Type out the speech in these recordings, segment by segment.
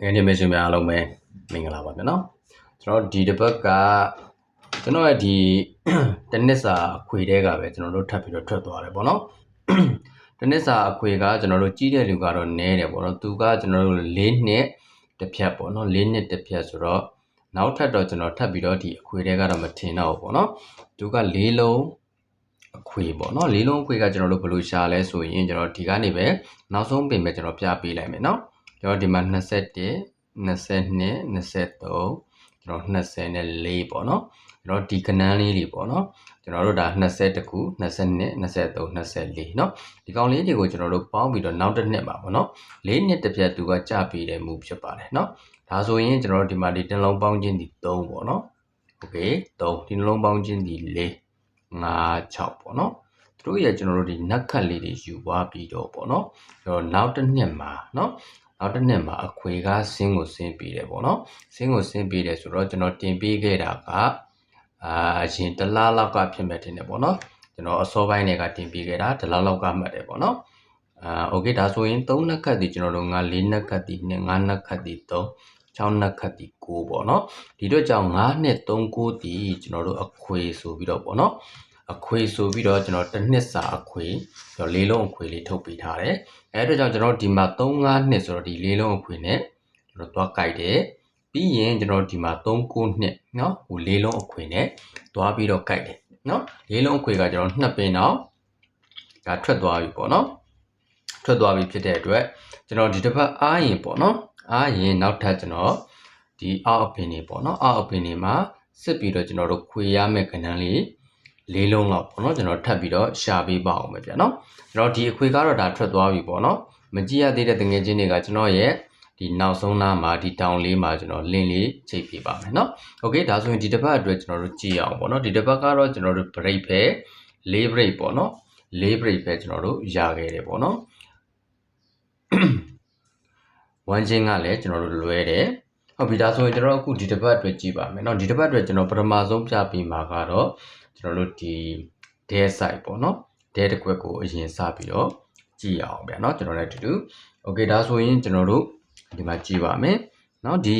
တကယ်ချင်းမရှင်များအားလုံးပဲမင်္ဂလာပါဗျာနော်ကျွန်တော်ဒီတစ်ပတ်ကကျွန်တော်ရဲ့ဒီတနစ်စာအခွေတဲကပဲကျွန်တော်တို့ထပ်ပြီးတော့ထွက်သွားတယ်ပေါ့နော်တနစ်စာအခွေကကျွန်တော်တို့ကြီးတဲ့လူကတော့နည်းတယ်ပေါ့နော်သူကကျွန်တော်တို့၄နှစ်တစ်ဖြတ်ပေါ့နော်၄နှစ်တစ်ဖြတ်ဆိုတော့နောက်ထပ်တော့ကျွန်တော်ထပ်ပြီးတော့ဒီအခွေတဲကတော့မထင်တော့ဘူးပေါ့နော်သူက၄လုံးအခွေပေါ့နော်လေးလုံးအခွေကကျွန်တော်တို့ဘယ်လိုရှာလဲဆိုရင်ကျွန်တော်ဒီကနေပဲနောက်ဆုံးပင်ပဲကျွန်တော်ပြပေးလိုက်မယ်နော် ကျွန်တော်ဒီမှာ21 22 23ကျွန်တော်24ပေါ့နော်ကျွန်တော်ဒီကနန်းလေးတွေပေါ့နော်ကျွန်တော်တို့ဒါ20တခု22 23 24เนาะဒီကောင်လေးတွေကိုကျွန်တော်တို့ပေါင်းပြီးတော့နောက်တစ်နှစ်ပါပေါ့နော်၄နှစ်တစ်ပြတ်သူကကြပေးတယ်မူဖြစ်ပါတယ်เนาะဒါဆိုရင်ကျွန်တော်တို့ဒီမှာဒီတစ်လုံးပေါင်းခြင်းဒီ3ပေါ့နော်โอเค3ဒီနှလုံးပေါင်းခြင်းဒီ4 5 6ပေါ့နော်သူတို့ရဲ့ကျွန်တော်တို့ဒီနက်ခတ်လေးတွေယူသွားပြီးတော့ပေါ့နော်ကျွန်တော်နောက်တစ်နှစ်မှာเนาะ နောက်တစ်နှစ်မှာအခွေကဆင်းကိုဆင်းပြီးတယ်ပေါ့နော်ဆင်းကိုဆင်းပြီးတယ်ဆိုတော့ကျွန်တော်တင်ပေးခဲ့တာကအာအရင်တစ်လားလောက်ကဖြစ်မဲ့တင်တယ်ပေါ့နော်ကျွန်တော်အစောပိုင်းတွေကတင်ပေးခဲ့တာတစ်လားလောက်ကမှတ်တယ်ပေါ့နော်အာโอเคဒါဆိုရင်3နက်ခတ်ဒီကျွန်တော်တို့ငါ4နက်ခတ်ဒီနဲ့5နက်ခတ်ဒီ3 6နက်ခတ်ဒီ9ပေါ့နော်ဒီတော့ကြောင့်9နဲ့3 9ဒီကျွန်တော်တို့အခွေဆိုပြီးတော့ပေါ့နော် အခွေဆိုပြီးတော့ကျွန်တော်တစ်နှစ်စာအခွေကျွန်တော်လေးလုံးအခွေလေးထုတ်ပေးထားတယ်အဲအတွက်ကြောင့်ကျွန်တော်ဒီမှာ3 5နှစ်ဆိုတော့ဒီလေးလုံးအခွေနဲ့ကျွန်တော်သွားကြိုက်တယ်ပြီးရင်ကျွန်တော်ဒီမှာ3 9နှစ်เนาะဟိုလေးလုံးအခွေနဲ့သွားပြီးတော့ကြိုက်တယ်เนาะလေးလုံးအခွေကကျွန်တော်နှစ်ပင်တော့ဒါထွက်သွားပြီပေါ့နော်ထွက်သွားပြီဖြစ်တဲ့အတွက်ကျွန်တော်ဒီတစ်ပတ်အားရင်ပေါ့နော်အားရင်နောက်ထပ်ကျွန်တော်ဒီအောက်အပင်တွေပေါ့နော်အောက်အပင်တွေမှာစစ်ပြီးတော့ကျွန်တော်တို့ခွေရမယ့်ကဏ္ဍလေး လေးလုံးလောက်ပေါ့နော်ကျွန်တော်ထပ်ပြီးတော့ရှာပေးပါအောင်ပဲဗျာနော်ကျွန်တော်ဒီအခွေကတော့ဒါထွက်သွားပြီပေါ့နော်မကြည့်ရသေးတဲ့တငယ်ချင်းတွေကကျွန်တော်ရဲ့ဒီနောက်ဆုံးနားမှာဒီတောင်လေးမှာကျွန်တော်လင်းလေးချိန်ပြပါမယ်เนาะโอเคဒါဆိုရင်ဒီတစ်ပတ်အတွက်ကျွန်တော်တို့ကြည့်အောင်ပေါ့เนาะဒီတစ်ပတ်ကတော့ကျွန်တော်တို့ break ပဲ၄ break ပေါ့เนาะ၄ break ပဲကျွန်တော်တို့ရခဲ့တယ်ပေါ့เนาะဝမ်းချင်းကလည်းကျွန်တော်တို့လွဲတယ်ဟုတ်ပြီဒါဆိုရင်ကျွန်တော်အခုဒီတစ်ပတ်အတွက်ကြည့်ပါမယ်เนาะဒီတစ်ပတ်အတွက်ကျွန်တော်ပထမဆုံးပြပြီးမှာကတော့ ကျွန်တော်တို့ဒီ day site ပေါ့เนาะ day တစ်ခွက်ကိုအရင်စပြီးတော့ကြည့်အောင်ဗျာเนาะကျွန်တော်လည်းအတူတူ okay ဒါဆိုရင်ကျွန်တော်တို့ဒီမှာကြည့်ပါမယ်เนาะဒီ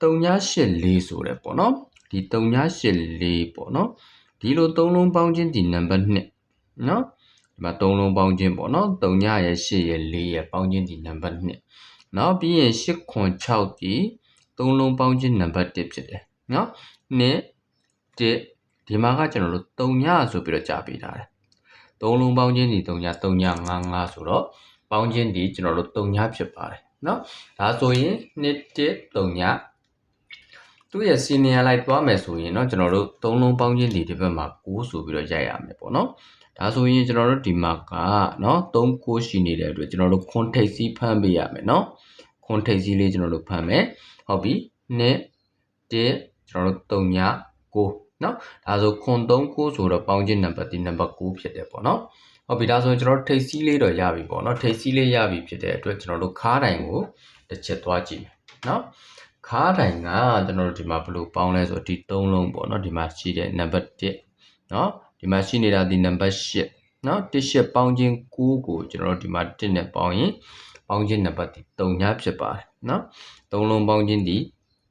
3984ဆိုတယ်ပေါ့เนาะဒီ3984ပေါ့เนาะဒီလိုသုံးလုံးပေါင်းခြင်းဒီနံပါတ်2เนาะဒီမှာသုံးလုံးပေါင်းခြင်းပေါ့เนาะ3ညရဲ့8ရဲ့4ရဲ့ပေါင်းခြင်းဒီနံပါတ်2နောက်ပြီးရင်8ခွန်6ဒီသုံးလုံးပေါင်းခြင်းနံပါတ်1ဖြစ်တယ်เนาะနှစ် 1ဒီမှာကကျွန်တော်တို့3ညဆိုပြီးတော့ကြာပေးထားတယ်သုံးလုံးပေါင်းခြင်းဒီ3ည3ည5 5ဆိုတော့ပေါင်းခြင်းဒီကျွန်တော်တို့3ညဖြစ်ပါတယ်เนาะဒါဆိုရင်နှစ်1 3ညသူ့ရဲ့ senior လိုက်သွားမယ်ဆိုရင်เนาะကျွန်တော်တို့သုံးလုံးပေါင်းခြင်းဒီဒီဘက်မှာ6ဆိုပြီးတော့ရိုက်ရမယ်ပေါ့เนาะဒါဆိုရင်ကျွန်တော်တို့ဒီမှာကเนาะ3 6ရှိနေတဲ့အတွက်ကျွန်တော်တို့ခွန်ထိပ်စီးဖမ်းပေးရမယ်เนาะခွန်ထိပ်စီးလေးကျွန်တော်တို့ဖမ်းမယ်ဟုတ်ပြီနှစ်1ကျွန်တော်တို့3ည9 နော်ဒါဆိုခွန်39ဆိုတော့ပေါင်းခြင်းနံပါတ်ဒီနံပါတ်9ဖြစ်တယ်ပေါ့နော်ဟုတ်ပြီဒါဆိုရင်ကျွန်တော်တို့ထိပ်စီးလေးတော့ရပြီပေါ့နော်ထိပ်စီးလေးရပြီဖြစ်တဲ့အတွက်ကျွန်တော်တို့ခါးတိုင်ကိုတစ်ချက်သွားကြည့်မယ်နော်ခါးတိုင်ကကျွန်တော်တို့ဒီမှာဘယ်လိုပေါင်းလဲဆိုတော့ဒီ၃လုံးပေါ့နော်ဒီမှာရှိတဲ့နံပါတ်1နော်ဒီမှာရှိနေတာဒီနံပါတ်8နော်1ရှစ်ပေါင်းခြင်း9ကိုကျွန်တော်တို့ဒီမှာ1နဲ့ပေါင်းရင်ပေါင်းခြင်းနံပါတ်ဒီ3ညဖြစ်ပါတယ်နော်၃လုံးပေါင်းခြင်းဒီ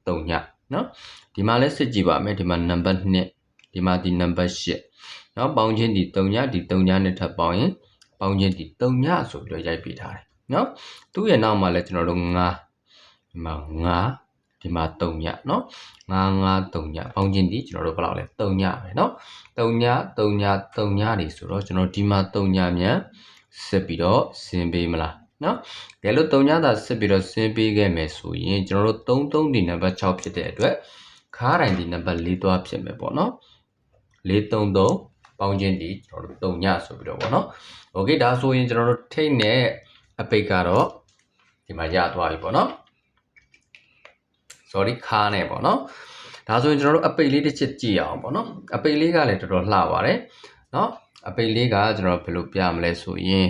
3ည နော်ဒီမှာလည်းစစ်ကြည့်ပါမယ်ဒီမှာ number 2ဒီမှာဒီ number 8နော်ပေါင်းချင်းဒီ3ညဒီ3ညနဲ့ထပ်ပေါင်းရင်ပေါင်းချင်းဒီ3ညဆိုပြီးတော့ရိုက်ပြထားတယ်နော်သူ့ရဲ့နောက်မှာလည်းကျွန်တော်တို့9ဒီမှာ9ဒီမှာ3ညနော်9 9 3ညပေါင်းချင်းဒီကျွန်တော်တို့ဘယ်လောက်လဲ3ညပဲနော်3ည3ည3ညနေဆိုတော့ကျွန်တော်ဒီမှာ3ညမြန်ဆက်ပြီးတော့ဆင်းပေးမလား နော်။ဒါလို့3ညသာစစ်ပြီးတော့ဆင်းပေးခဲ့မယ်ဆိုရင်ကျွန်တော်တို့33ဒီနံပါတ်6ဖြစ်တဲ့အတွက်ခါးတိုင်းဒီနံပါတ်4သွားဖြစ်မယ်ပေါ့နော်။433ပေါင်းခြင်းဒီကျွန်တော်တို့3ညဆိုပြီးတော့ပေါ့နော်။ Okay ဒါဆိုရင်ကျွန်တော်တို့ထိတ်နဲ့အပိတ်ကတော့ဒီမှာရသွားပြီပေါ့နော်။ sorry ခါးနဲ့ပေါ့နော်။ဒါဆိုရင်ကျွန်တော်တို့အပိတ်လေးတစ်ချက်ကြည့်အောင်ပေါ့နော်။အပိတ်လေးကလည်းတော်တော်လှပါတယ်။နော်။အပိတ်လေးကကျွန်တော်ဘယ်လိုပြမလဲဆိုရင်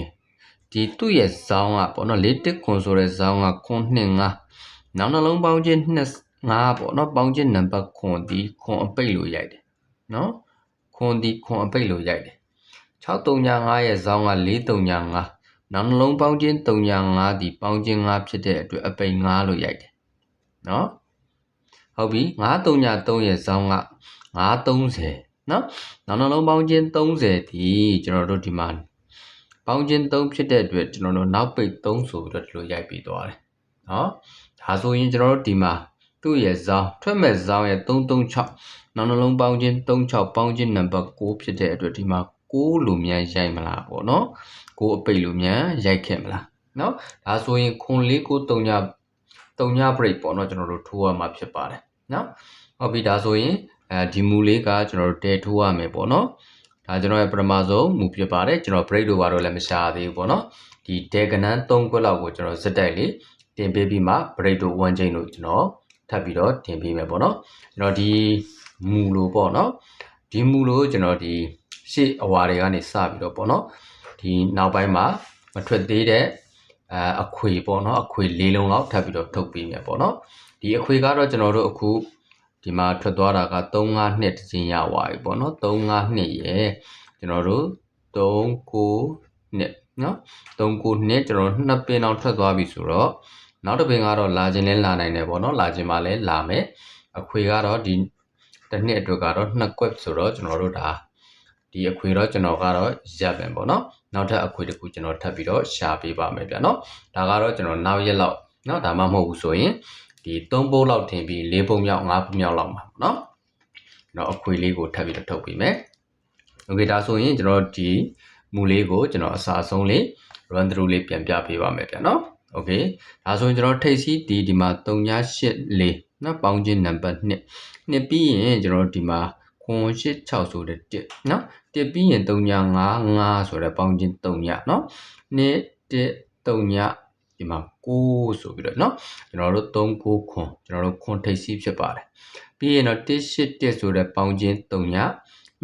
ဒီသူ့ရဲ့ဇောင်းကပေါ့နော်လေးတစ်ခွန်ဆိုတဲ့ဇောင်းကခွန်2 5နောက်နှလုံးပေါင်းခြင်း2 5ပေါ့နော်ပေါင်းခြင်းနံပါတ်ခွန်ဒီခွန်အပိတ်လို့ရိုက်တယ်နော်ခွန်ဒီခွန်အပိတ်လို့ရိုက်တယ်639ရဲ့ဇောင်းက439နောက်နှလုံးပေါင်းခြင်း305ဒီပေါင်းခြင်း5ဖြစ်တဲ့အတွက်အပိန်5လို့ရိုက်တယ်နော်ဟုတ်ပြီ933ရဲ့ဇောင်းက930နော်နောက်နှလုံးပေါင်းခြင်း30ဒီကျွန်တော်တို့ဒီမှာ ပေါင်းခြင်း3ဖြစ်တဲ့အတွက်ကျွန်တော်တို့နောက်ပိတ်3ဆိုပြီးတော့ဒီလိုရိုက်ပြီးသွားတယ်နော်ဒါဆိုရင်ကျွန်တော်တို့ဒီမှာသူ့ရဲ့ဇောင်းထွက်မဲ့ဇောင်းရဲ့336နောက်နှလုံးပေါင်းခြင်း36ပေါင်းခြင်းနံပါတ်6ဖြစ်တဲ့အတွက်ဒီမှာ6လိုမြန်ရိုက်မလားပေါ့နော်6အပိတ်လိုမြန်ရိုက်ခဲ့မလားနော်ဒါဆိုရင်ခွန်လေးကို3ည3ည break ပေါ့နော်ကျွန်တော်တို့ထိုးရမှာဖြစ်ပါတယ်နော်ဟုတ်ပြီဒါဆိုရင်အဲဒီမူလေးကကျွန်တော်တို့တဲထိုးရမယ်ပေါ့နော် ဒါကျွန်တော်ရဲ့ပထမဆုံးမူဖြစ်ပါတယ်ကျွန်တော် break တို့ဘာလို့လည်းမရှာသေးဘူးပေါ့နော်ဒီ diagonal 3ခွက်လောက်ကိုကျွန်တော်ဇက်တိုက်လေးတင်ပေးပြီးမှ break တို့1 chain တို့ကျွန်တော်ထပ်ပြီးတော့တင်ပေးမယ်ပေါ့နော်ကျွန်တော်ဒီမူလို့ပေါ့နော်ဒီမူလို့ကျွန်တော်ဒီရှေ့အဝါတွေကနေစပြီးတော့ပေါ့နော်ဒီနောက်ပိုင်းမှာမထွက်သေးတဲ့အဲအခွေပေါ့နော်အခွေလေးလုံးလောက်ထပ်ပြီးတော့ထုတ်ပေးမယ်ပေါ့နော်ဒီအခွေကတော့ကျွန်တော်တို့အခု ဒီမှာထွက်သွားတာက35နှစ်တစ်ချင်းရသွားပြီပေါ့နော်35နှစ်ရဲ့ကျွန်တော်တို့39နှစ်နော်39နှစ်ကျွန်တော်တို့နှစ်ပင်အောင်ထွက်သွားပြီဆိုတော့နောက်တစ်ပင်ကတော့လာခြင်းလဲလာနိုင်တယ်ပေါ့နော်လာခြင်းမှလည်းလာမယ်အခွေကတော့ဒီတစ်နှစ်အတွက်ကတော့နှစ်ကွက်ဆိုတော့ကျွန်တော်တို့ဒါဒီအခွေတော့ကျွန်တော်ကတော့ရပ်ပင်ပေါ့နော်နောက်ထပ်အခွေတစ်ခုကျွန်တော်ထပ်ပြီးတော့ရှာပေးပါမယ်ဗျာနော်ဒါကတော့ကျွန်တော်နောက်ရက်လောက်နော်ဒါမှမဟုတ်ဘူးဆိုရင် ဒီ3ပုံးလောက်ထင်ပြီး4ပုံမြောက်5ပုံမြောက်လောက်မှာပေါ့နော်ကျွန်တော်အခွေလေးကိုထပ်ပြီးတော့ထုတ်ပေးမယ်โอเคဒါဆိုရင်ကျွန်တော်ဒီမူလေးကိုကျွန်တော်အစားဆုံးလေး run through လေးပြန်ပြပေးပါမယ်ဗျာနော်โอเคဒါဆိုရင်ကျွန်တော်ထိပ်စီးဒီဒီမှာ384နော်ပေါင်းခြင်းနံပါတ်2နှစ်ပြီးရင်ကျွန်တော်ဒီမှာခွန်86ဆိုတဲ့1နော်1ပြီးရင်395ဆိုတဲ့ပေါင်းခြင်း3ညနော်နှစ်1 3ည ဒီမှာ6ဆိုပြီးတော့เนาะကျွန်တော်တို့39ခွန်ကျွန်တော်တို့ခွန်ထိပ်စီးဖြစ်ပါတယ်ပြီးရင်တော့181ဆိုတဲ့ပေါင်းခြင်း3ည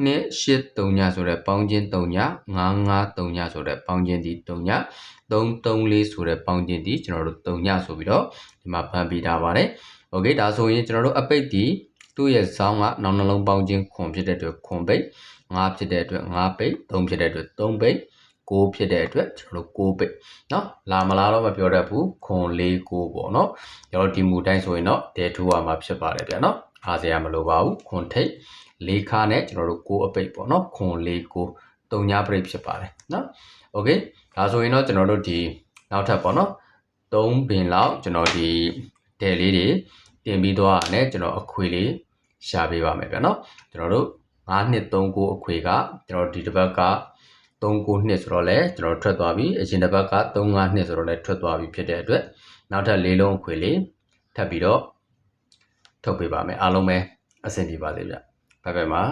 283ညဆိုတဲ့ပေါင်းခြင်း3ည953ညဆိုတဲ့ပေါင်းခြင်းဒီ3ည334ဆိုတဲ့ပေါင်းခြင်းဒီကျွန်တော်တို့3ညဆိုပြီးတော့ဒီမှာဖန်ပေးထားပါတယ်โอเคဒါဆိုရင်ကျွန်တော်တို့အပိတ်ဒီသူ့ရဲ့ဇောင်းကနောက်နှလုံးပေါင်းခြင်းခွန်ဖြစ်တဲ့အတွက်ခွန်ပိတ်5ဖြစ်တဲ့အတွက်5ပိတ်3ဖြစ်တဲ့အတွက်3ပိတ် 6ဖြစ်တဲ့အတွက်ကျွန်တော်တို့6ပိတ်เนาะလာမလားတော့မပြောတတ်ဘူးခွန်4 6ပေါ့เนาะကျွန်တော်ဒီမူတိုင်းဆိုရင်တော့တဲထူရမှာဖြစ်ပါတယ်ဗျာเนาะအားစရာမလိုပါဘူးခွန်ထိတ်၄ခါနဲ့ကျွန်တော်တို့6အပိတ်ပေါ့เนาะခွန်4 6 3ညပိတ်ဖြစ်ပါတယ်เนาะโอเคဒါဆိုရင်တော့ကျွန်တော်တို့ဒီနောက်ထပ်ပေါ့เนาะ3ပင်လောက်ကျွန်တော်ဒီတဲလေးတွေတင်ပြီးတော့အဲ့ကျွန်တော်အခွေလေးရှာပေးပါမယ်ဗျာเนาะကျွန်တော်တို့9နှစ်3 9အခွေကကျွန်တော်ဒီတစ်ပတ်က 39နှစ်ဆိုတော့လည်းကျွန်တော်ထွက်သွားပြီအရင်တစ်ပတ်က35နှစ်ဆိုတော့လည်းထွက်သွားပြီဖြစ်တဲ့အတွက်နောက်ထပ်၄လုံးအခွေလေးထပ်ပြီးတော့ထုတ်ပေးပါမယ်အားလုံးပဲအဆင်ပြေပါစေဗျဘိုင်ဘိုင်ပါ